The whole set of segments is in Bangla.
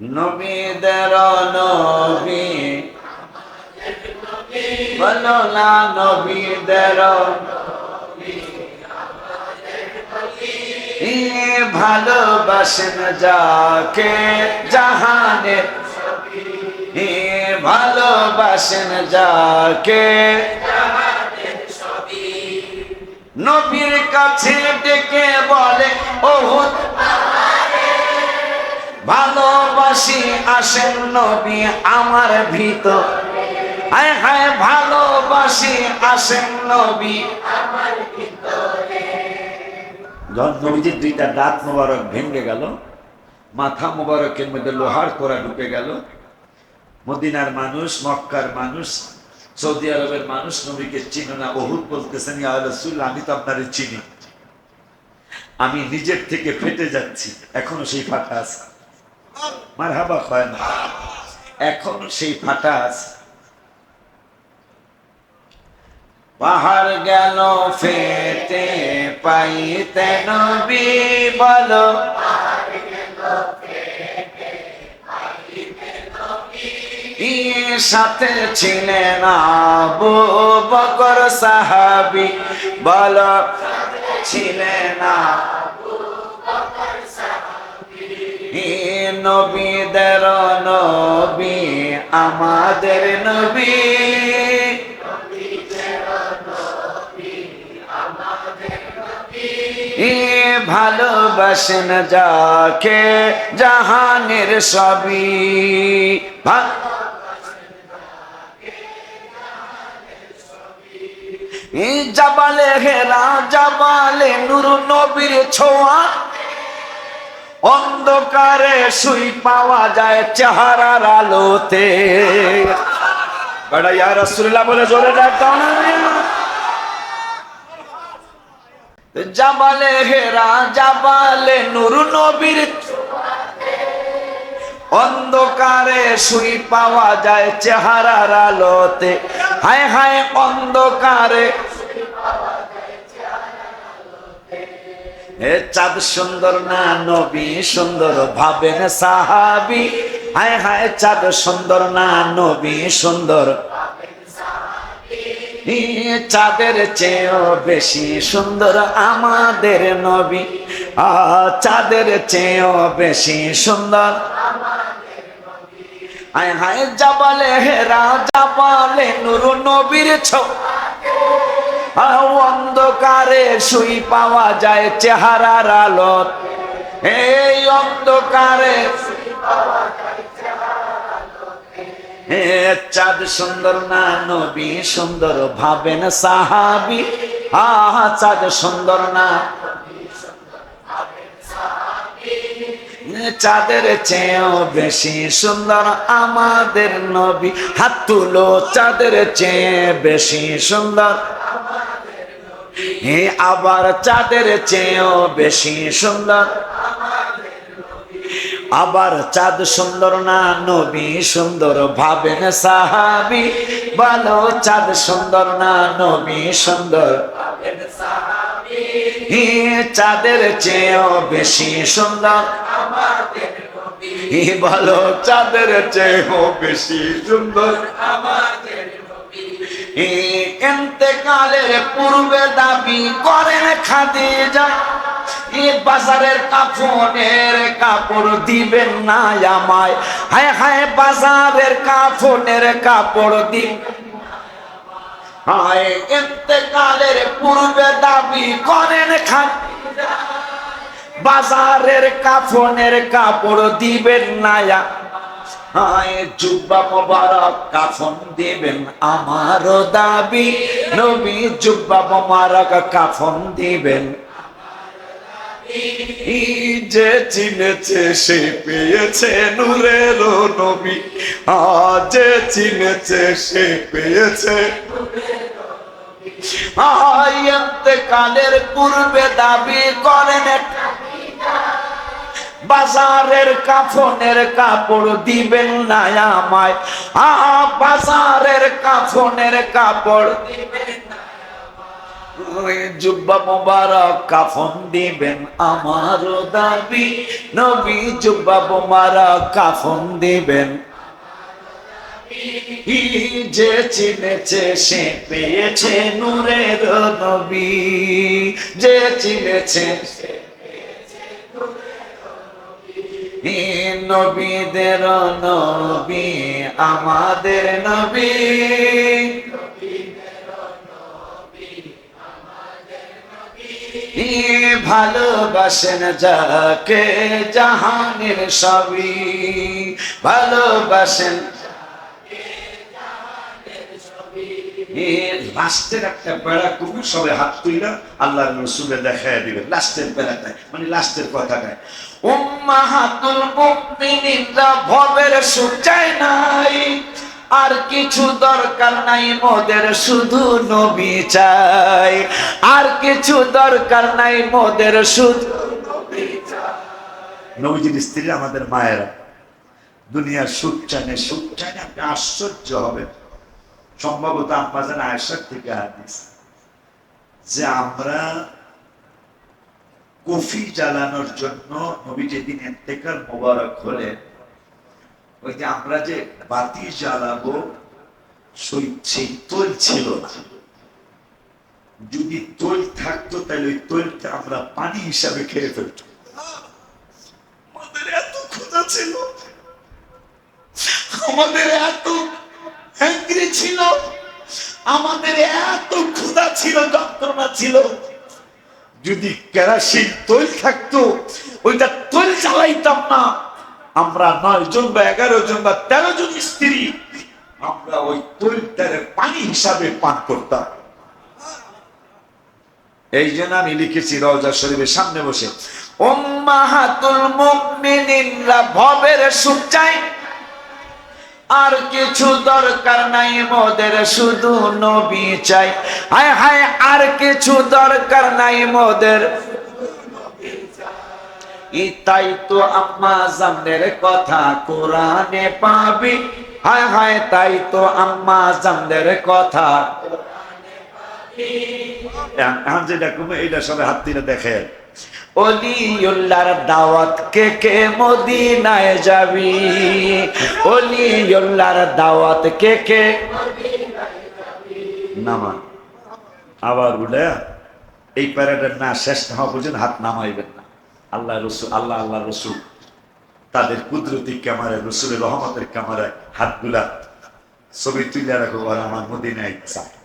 নবীদের নবী। বলো না নবীদের ভালোবাসেন যাকে জাহানের ই ভালোবাসেন যাকে নবীর কাছে ডেকে বলে, ওহুদ ভালোবাসি আসেন নবী আমার ভিতর। হায় হায়, ভালোবাসি আসেন নবী আমার যখন নবীজির দুইটা দাঁত মোবারক ভেঙে গেল, মাথা মোবারকের মধ্যে লোহার কোরা ঢুকে গেল, মদিনার মানুষ, মক্কার মানুষ, সৌদি আরবের মানুষ নবীকে চিনো না বহুত বলতেছেন, ইয়া রাসূল, আমি তো আপনারে চিনি। আমি নিজের থেকে ফেটে যাচ্ছি, এখনও সেই ফাটা আছে। মার হাবা হয় না এখনও সেই ফাটা আছে। পাহাড় গেল, ফেটে পাইতে নবী বলো। সাথে ছিলেন আবু বকর সাহাবি। বলো ছিলেন ই নবীদের নবী আমাদের নবী। ভালোবাসেন যাকে জাহানের সবই। জাবালে হেরা জাবালে নুর নবীর ছোঁয়া। অন্ধকারে সুই পাওয়া যায় চেহারার আলোতে। বলে, জোরে জাবালে হেরা, জাবালে নুর নবীর। অন্ধকারে সুই পাওয়া যায় চেহারার আলোতে। হায় হায় অন্ধকারে চাঁদ সুন্দর না নবী, সুন্দর ভাবেন সাহাবি। হায় হায়, চাঁদ সুন্দর না নবী, সুন্দর চাঁদের চেয়েও বেশি সুন্দর আমাদের নবী। আ, চাঁদের চেয়েও বেশি সুন্দর আয় হায়, জাবালে হেরা, জাবালে নুর নবীর ছো। অন্ধকারে শুই পাওয়া যায় চেহারার আলোত। এই অন্ধকারে চাঁদ সুন্দর না, নবী সুন্দর, ভাবেন সাহাবি। আহা, চাঁদ সুন্দর না, চাঁদের চেয়েও বেশি সুন্দর আমাদের নবী। হাত তুলো, চাঁদের চেয়ে বেশি সুন্দর। আবার চাঁদের চেয়েও বেশি সুন্দর। আবার চাঁদ সুন্দর না, নবী সুন্দর ভাবেন সাহাবি। বলো, চাঁদ সুন্দর না, নবী সুন্দর চাঁদের চেয়েও বেশি সুন্দর। বলো, চাঁদের চেয়েও বেশি সুন্দর। এতেকালের পূর্বে দাবি করেন খাদিজা। বাজারের কাফনের কাপড় দিবেন না বাজারের কাফনের কাপড় দাবি বাজারের কাফনের কাপড় দিবেন না হায় জুব্বা মোবারক, কাফন দিবেন আমার দাবি। নবী জুব্বা মোবারক, কাফন দিবেন যে চিনেছে, সে পেয়েছে নূরের নবী। যে চিনেছে, সে পেয়েছে কালের পূর্বে দাবি করেন বাজারের কাফনের কাপড় দিবেন না আমায়। আ, বাজারের কাফনের কাপড় ওই জুব্বা মোবারক, কাফন দিবেন আমারও দাবি। নবী জুব্বা মোবারক, কাফন দিবেন যে চিনেছে, সে পেয়েছে নূরের নবী। যে চিনেছে, সে নবীদের নবী, আমাদের নবী। ভালোবাসেন যাকে জাহানের সবই, ভালোবাসেন লাস্টের একটা বেড়া কবি সবে হাত তুইলা আল্লাহ রসুলে দেখাই দিবে। লাস্টের বেড়াটায় মানে লাস্টের কথাটায়। উম্মাহাতুল মুমিনিনরা ভবের সুখ চায় নাই। আর কিছু দরকার নাই মোদের, শুধু নবী চাই। আর কিছু দরকার নাই মোদের, শুধু নবীজির স্ত্রী আমাদের মায়েরা। দুনিয়ার সুখ চানে সুখ চানে আপনি আশ্চর্য হবেন। সম্ভবত আম্মাজান আয়েশার থেকে হাদিস। যে আমরা কফি জ্বালানোর জন্য নবী যেদিন এতেকার মোবারক হলে ওই যে আমরা যে বাতি জ্বালাবো, সেই তৈল ছিল না। যদি তৈল থাকতো, তাহলে ওই তৈলটা আমরা পানি হিসাবে খেয়ে ফেলতো আমাদের এত ক্ষুধা ছিল। আমাদের এত হ্যাংরি ছিল। আমাদের এত ক্ষুধা ছিল, যন্ত্রণা ছিল। যদি কেরাসিন তৈল থাকতো, ওইটা তৈল চালাইতাম না। আমরা নয় জন বা এগারো জন বা তেরো জন স্ত্রী, আমরা ওই তৈলটারে পানি হিসাবে পান করতাম। এই জন্য আমি লিখেছি রওজা শরীফের সামনে বসে, উম্মাহাতুল মুমিনিনরা ভবের সুখ চায় আর কিছু দরকার নাই মোদের, শুধু নবী চাই। হায় হায়, আর কিছু দরকার নাই মোদের। তাই তো আম্মা জামদের কথা কোরআনে পাবি। হায় হায়, তাই তো আম্মা জামদের কথা। এখন যেটা হাত দিলে দেখে অলিউল্লাহর দাওয়াত কে কে মদিনায় যাবি? অলিউল্লাহর দাওয়াত কে কে? নামা আবার উঠে এই প্যারাটার না শেষ না হওয়া পর্যন্ত হাত নামাইবেন না। আল্লাহ রসুল, আল্লাহ আল্লাহ রসুল। তাদের কুদরতি ক্যামেরায় রসুলের রহমতের ক্যামেরায় হাতগুলা ছবি তুলে রাখো আর আমার মদিনায় ইচ্ছা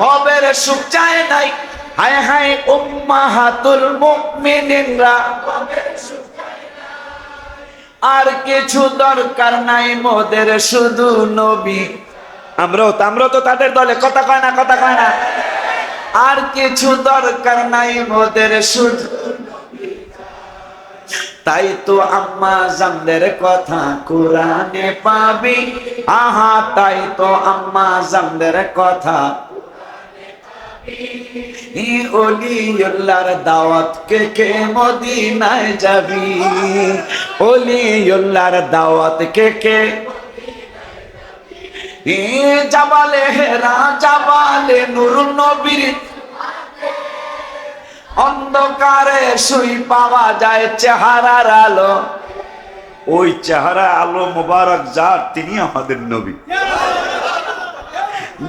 ভবের সুখ চায় নাই। হায় হায় উম্মাহাতুল মুমিনিনরা আর কিছু দরকার নাই মোদের শুধু নবী। আমরাও তো আমরাও তো তাদের দলে কথা কয় না, কথা কয় না। আর কিছু দরকার নাই মোদের শুধু তাই তো আম্মা জামদের কথা কোরআনে পাবি। আহা, তাই তো আম্মা জামদের কথা। ই অলিউল্লাহর দাওয়াত কে কে মদিনায় যাবি? অলিউল্লাহর দাওয়াত কে কে? জাবালে হেরা, জাবালে নুর নবীর। অন্ধকারে শুই পাওয়া যায় চেহারার আলো। ওই চেহারা আলো মোবারক যার তিনি আমাদের নবী।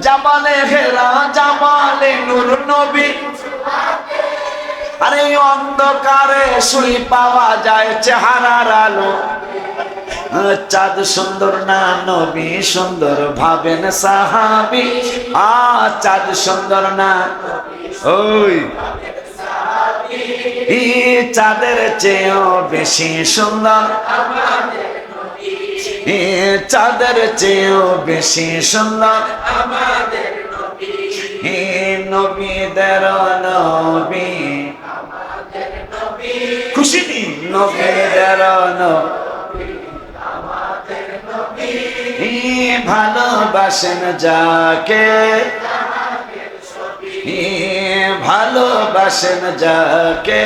জামালে হেরা জামালে নূর নবী। আরে অন্ধকারে শুই পাওয়া যায় চেহারার আলো। চাঁদ সুন্দর না নবী সুন্দর ভাবেন সাহাবি। আ, চাঁদ সুন্দর না ওই চাঁদের চেয়েও বেশি সুন্দর। চাঁদের চেয়েও বেশি সুন্দর। নবীদের নবী। খুশি নবীদের নবী। ভালোবাসেন যাকে। ভালোবাসেন যাকে